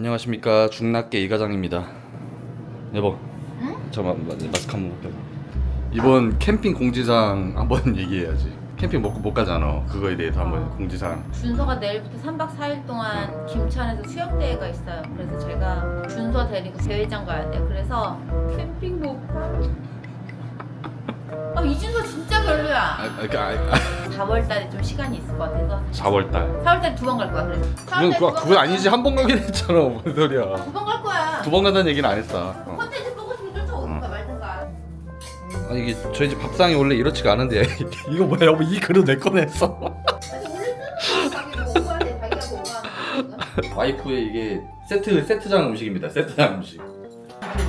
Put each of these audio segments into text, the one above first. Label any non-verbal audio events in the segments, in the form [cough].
안녕하십니까 중락계 이과장입니다. 여보, 응? 잠깐만 마스크 한번 벗겨. 이번 캠핑 공지사항 한번 [laughs] 얘기해야지. 캠핑 못, 못 가잖아. 그거에 대해서 한번 공지사항. 준서가 내일부터 3박 4일 동안 김천에서 수영대회가 있어요. 그래서 제가 준서 데리고 대회장 가야 돼요. 그래서 캠핑 못 가. 아 진짜 별로야. 아, 그러니까 아, [laughs] 4월 달에 좀 시간이 있을 것 같아서 4월 달. 4월 달에 두 번 갈 거야. 그래서 4월 그건 달에 그거, 그건 아니지 한번 가긴 했잖아. 뭔 소리야. 두 번 갈 거야. 두 번 간다는 얘기는 안 했어. 어. 콘텐츠 보고 싶으면 쫓아오든가 말든가. 아 이게 저희 집 밥상이 원래 이렇지가 않은데 [laughs] 이거 뭐야 여보 이 그릇 내 꺼냈어. 아니 원래 자기가. 자기가 거. 와이프의 이게 세트 세트장 음식입니다. 세트장 음식.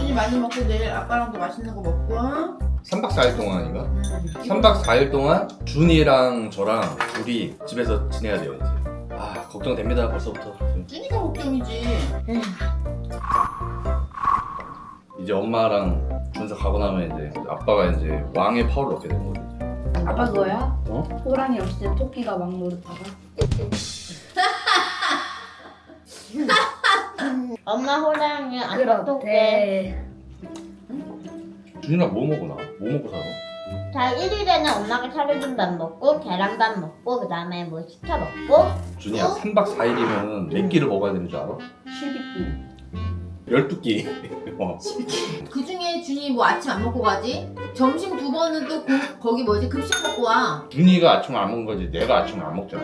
이 많이 먹고 내일 아빠랑도 맛있는 거 먹고. 3박 4일 동안인가? 음. 3박 4일 동안 준이랑 저랑 둘이 집에서 지내야 돼요 이제 아 걱정됩니다 벌써부터 준이가 걱정이지. 이제 엄마랑 준서 가고 나면 이제 아빠가 이제 왕의 파워를 얻게 되는 거죠 아빠 그거야? 어? 호랑이 없을 때 토끼가 막 노릇하다. [laughs] 엄마 호랑이 토끼 그렇대. 준이랑 뭐 먹어 나? 뭐 먹고 살아? 자 1일에는 엄마가 차려준 밥 먹고 계란밥 먹고 그 다음에 뭐 시켜 먹고 준이야 3박 4일이면 몇 끼를 먹어야 되는 줄 알아? 12끼. 12끼 [laughs] 어. 그 중에 준이 뭐 아침 안 먹고 가지? 점심 두 번은 또 고, 거기 뭐지 급식 먹고 와. 준이가 아침을 안 먹는 거지 내가 아침을 안 먹잖아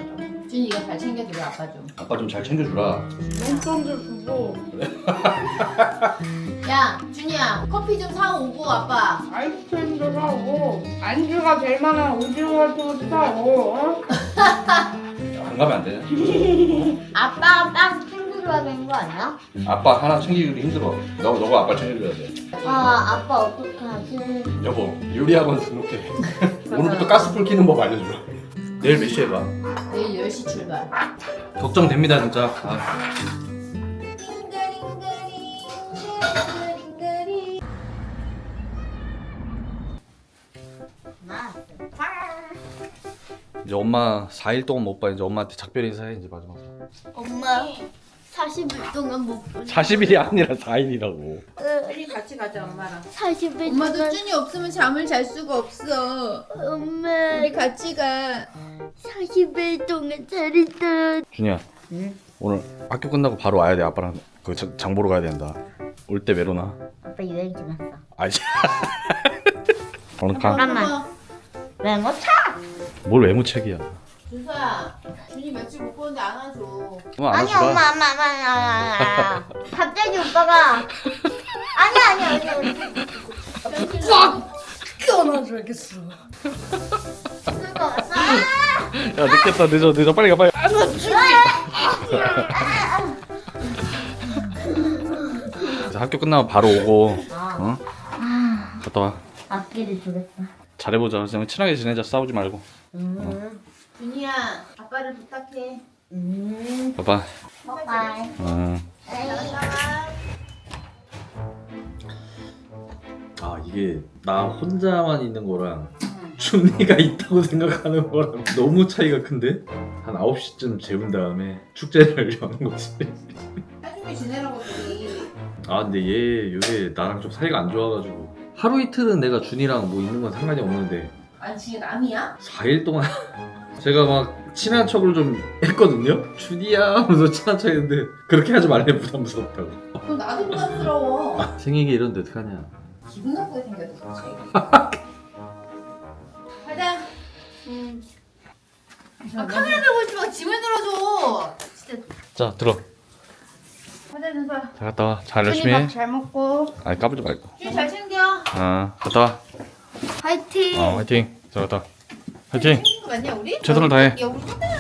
준이 이거 잘 챙겨주라 아빠 좀. 아빠 좀 잘 챙겨주라 용돈도 주고 [laughs] 야 준이야 커피 좀 사오고 아빠. 아이스크림도 사고 안주가 될 만한 오징어 같은 것도 사고 어? 안 가면 안 되냐? 아빠가 딱 챙겨줘야 되는 거 아니야? 아빠 하나 챙기기 힘들어. 너, 너가 아빠 챙겨줘야 돼. 아 아빠 어떡하지? 여보 요리학원 등록해 오늘부터 가스불 켜는 법 알려줘 내일 몇 시에 가? 내일 10시 출발. 걱정됩니다 진짜. 아, 이제 엄마 4일 동안 못 봐. 이제 엄마한테 작별 인사해 이제 마지막으로. 엄마 40일 동안 못 본. 40일이 아니라 4일이라고 우리 같이 가자 엄마랑. 40일 엄마도 동안 준이 없으면 잠을 잘 수가 없어. 엄마 우리 같이 가. 40일 동안 잘 있다. 준이야 오늘 학교 끝나고 바로 와야 돼 아빠랑 그장 보러 가야 된다 올때 메로나 아빠 유행 지났어. 아이씨 얼른 가뭘 잠깐만. 외모차. 외모책이야 준서야 준이 며칠 못 보는데 안아줘. 엄마 아니 안아주라 엄마 엄마 엄마 엄마 엄마. [laughs] 갑자기 오빠가 아니 아니 아니. 끊어줘야겠어. 그거 왔어. 야 늦겠다 늦어 늦어 빨리 가 빨리 이제 학교 끝나면 바로 오고 어? 갔다 와 앞길을 주겠다. 잘해보자 그냥 친하게 지내자 싸우지 말고 음. 준이야 아빠를 부탁해. 음. 봐봐. 어. 나가. 아 이게 나 혼자만 있는 거랑 준이가 있다고 생각하는 거랑 [laughs] 너무 차이가 큰데? 한 9시쯤 재운 다음에 축제를 [laughs] 여는 거지 지내라고. 아 근데 얘 요새 나랑 좀 사이가 안 좋아가지고 하루 이틀은 내가 준이랑 뭐 있는 건 상관이 없는데 아니 준이 남이야? 4일 동안 [laughs] 제가 막 친한 척을 좀 했거든요? 준이야 하면서 친한 척 했는데 그렇게 하지 말래 부담스럽다고 그럼 나도 부담스러워. 생일이 이런데 어떡하냐 기분 나쁘게 생겼어 그치? [laughs] 가자. 음. 아, 카메라 들고 있지 마. 짐을 들어줘. 진짜. 자 들어 가자 준서야. 잘 갔다 와 잘 열심히 해 밥잘 먹고 아니 까불지 말고 준이 잘 챙겨. 아 갔다 와 화이팅. 어, 화이팅 잘 갔다 와 화이팅 맞냐 우리? 최선을 다해 야 우리 컨테이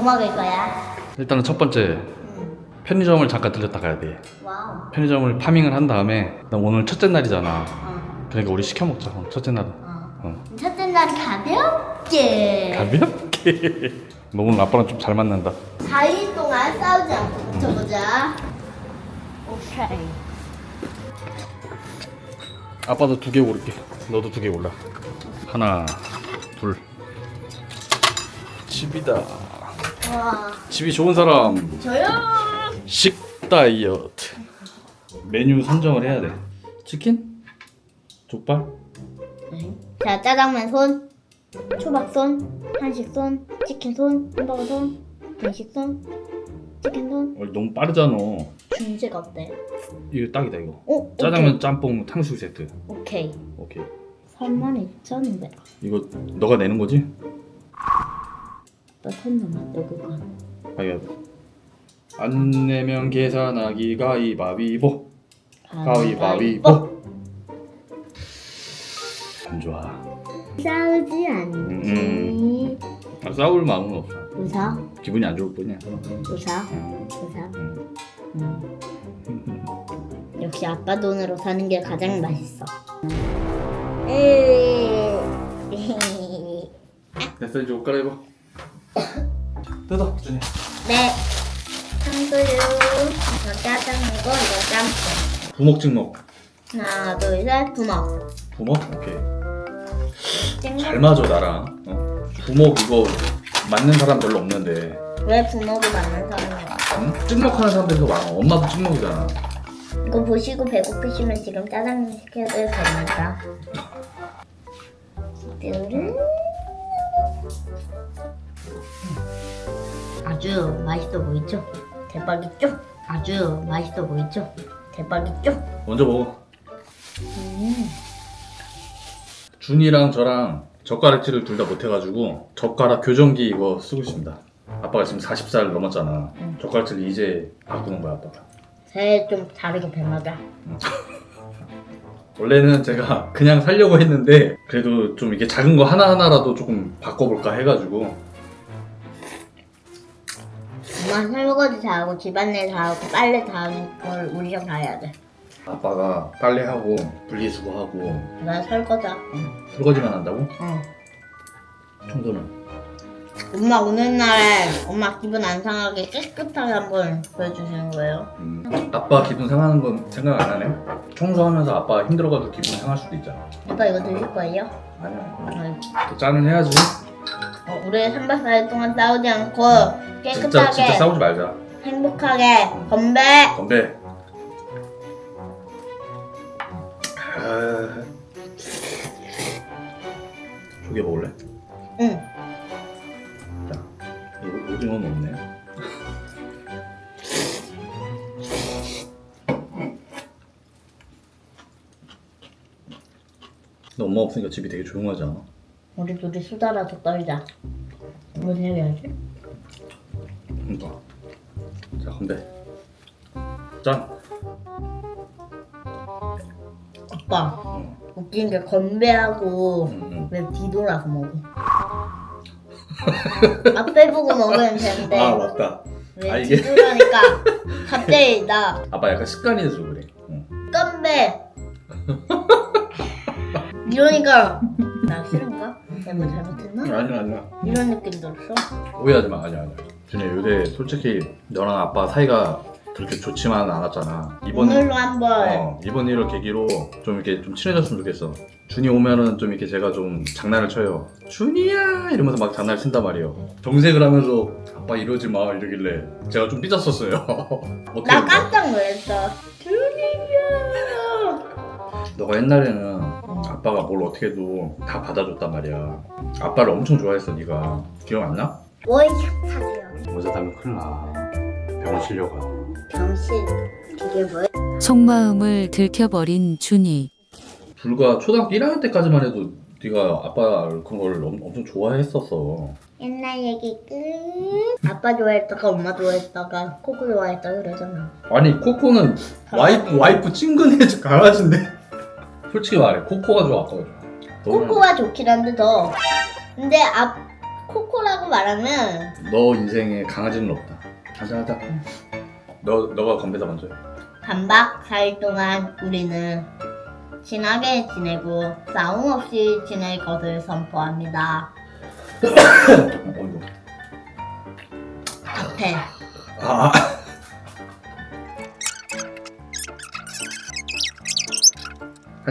뭐 먹을 거야? 일단은 첫 번째 응. 편의점을 잠깐 들렸다 가야 돼. 와우. 편의점을 파밍을 한 다음에 나 오늘 첫째 날이잖아. 어. 그러니까 우리 시켜 먹자. 오늘 첫째 날은. 어. 어. 첫째 날 가볍게. 가볍게. [laughs] 너 오늘 아빠랑 좀 잘 만난다. 4일 동안 싸우지 않고 붙여보자. 오케이. 아빠도 두 개 고를게. 너도 두 개 골라. 하나, 둘. 집이다. 와. 집이 좋은 사람. 저요. 식 다이어트. 메뉴 선정을 해야 돼. 치킨? 족발? 자 짜장면 손, 초밥 손, 한식 손, 치킨 손, 햄버거 손, 분식 손, 치킨 손. 어, 너무 빠르잖아. 중식 어때? 이거 딱이다 이거. 오. 짜장면, 짬뽕, 탕수육 세트. 오케이. 오케이. 32,000원. 이거 너가 내는 거지? 나손 넘었다 그거. 가위바위보. 안 내면 계산하기 가위바위보. 가위바위보. 안 좋아. 싸우지 않지. 음. 아, 싸울 마음은 없어. 웃어, 기분이 안 좋을 뿐이야. 웃어, 음. 웃어. 음. 음. 역시 아빠 돈으로 사는 게 가장 맛있어. 됐어 이제 옷 갈아입어. 뜯어 준이. 네. 탕수육, 이거 짜장면이고 이거 짬뽕. 부먹 찍먹. 하나, 둘, 셋, 부먹. 부먹? 오케이. 잘 맞아 나랑. 어? 부먹 이거 맞는 사람 별로 없는데. 왜 부먹이 맞는 사람이야? 응? 찍먹하는 사람들도 많아. 엄마도 찍먹이잖아. 이거 보시고 배고프시면 지금 짜장면 시켜도 됩니다. 뚜루. 아주 맛있어 보이죠? 대박이죠? 아주 맛있어 보이죠? 대박이죠? 먼저 먹어. 음. 준이랑 저랑 젓가락질을 둘 다 못해가지고 젓가락 교정기 이거 쓰고 있습니다. 아빠가 지금 40살 넘었잖아. 응. 젓가락질 이제 바꾸는 거야 아빠가. 새해 좀 다르게 변하자. [laughs] 원래는 제가 그냥 살려고 했는데 그래도 좀 이게 작은 거 하나 하나라도 조금 바꿔볼까 해가지고 엄마 설거지 다 하고 집안일 다 하고 빨래 다 하는 걸 우리가 다 해야 돼. 아빠가 빨래하고 분리수거하고 나 설거지. 응. 설거지만 한다고? 응. 청소는? 엄마 오는 날에 엄마 기분 안 상하게 깨끗하게 한번 보여주시는 거예요. 음, 아빠 기분 상하는 건 생각 안 하네? 청소하면서 아빠 힘들어가지고 기분 상할 수도 있잖아 아빠 이거 드실 거예요? 아니야 어, 또 짠은 해야지 우리 3박 4일 동안 싸우지 않고 깨끗하게 진짜 진짜 싸우지 말자 행복하게 건배. 건배 아... 조개 먹을래? 응. 자, 오징어는 없네. 너 엄마 없으니까 집이 되게 조용하지 않아? 우리 둘이 수다라도 떨자. 무슨 얘기 하지? 그러니까. 자, 건배. 짠. 아빠 응, 웃긴 게 건배하고 응, 응. 왜 뒤돌아서 먹어? [laughs] 앞에 보고 먹으면 되는데 아 맞다. 왜 아, 이게- 뒤돌아니까 [laughs] 갑자기 나 아빠 약간 습관이 돼서 그래. 응. 건배 이러니까 나 싫은가? 내가 뭐 잘못했나? 아니야 아니야. 이런 느낌 들었어? 오해하지 마. 아니야 아니야. 준이 요새 솔직히 너랑 아빠 사이가 그렇게 좋지만은 않았잖아. 이번 오늘로 한번 어, 이번 일을 계기로 좀 이렇게 좀 친해졌으면 좋겠어. 준이 오면은 좀 이렇게 제가 좀 장난을 쳐요. 준이야 이러면서 막 장난을 친단 말이에요. 정색을 하면서 아빠 이러지 마 이러길래 제가 좀 삐졌었어요. [laughs] 어떻게 나? 깜짝 놀랐어 준이야 너가 옛날에는 아빠가 뭘 어떻게 해도 다 받아줬단 말이야. 아빠를 엄청 좋아했어 네가. 기억 안 나? 하 어제 다면 큰일 나. 병원 실려가. 병신 그게 뭐야? 속마음을 들켜버린 준이. 불과 초등학교 1학년 때까지만 해도 네가 아빠 그런 걸 엄- 엄청 좋아했었어. 옛날 얘기 끝 아빠 좋아했다가 엄마 좋아했다가 코코 좋아했다 그러잖아 아니 코코는 와이프 와이프 친근해 강아지인데. 솔직히 말해 코코가 좋아 아빠가 좋아. 너는- 코코가 좋긴 한데 더 근데 앞 코코라고 말하면 너 인생에 강아지는 없다. 하자 하자. 너 너가 건배사 먼저 해. 반박 4일 동안 우리는 친하게 지내고 싸움 없이 지낼 것을 선포합니다. [coughs] 어이구. 앞에 아.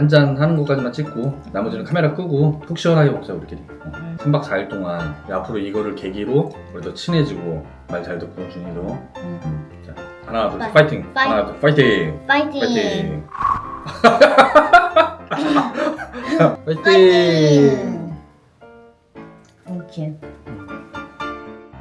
한 잔 하는 것까지만 찍고 나머지는 카메라 끄고 푹 시원하게 먹자 우리끼리 어. 3박 4일 동안 야, 앞으로 이거를 계기로 우리도 친해지고 말 잘 듣고 준이도 음. 자, 하나 둘 셋 파이팅 파이- 하나 둘 파이팅 파이팅! 파이팅 파이팅 [laughs] 파이팅! 오케이.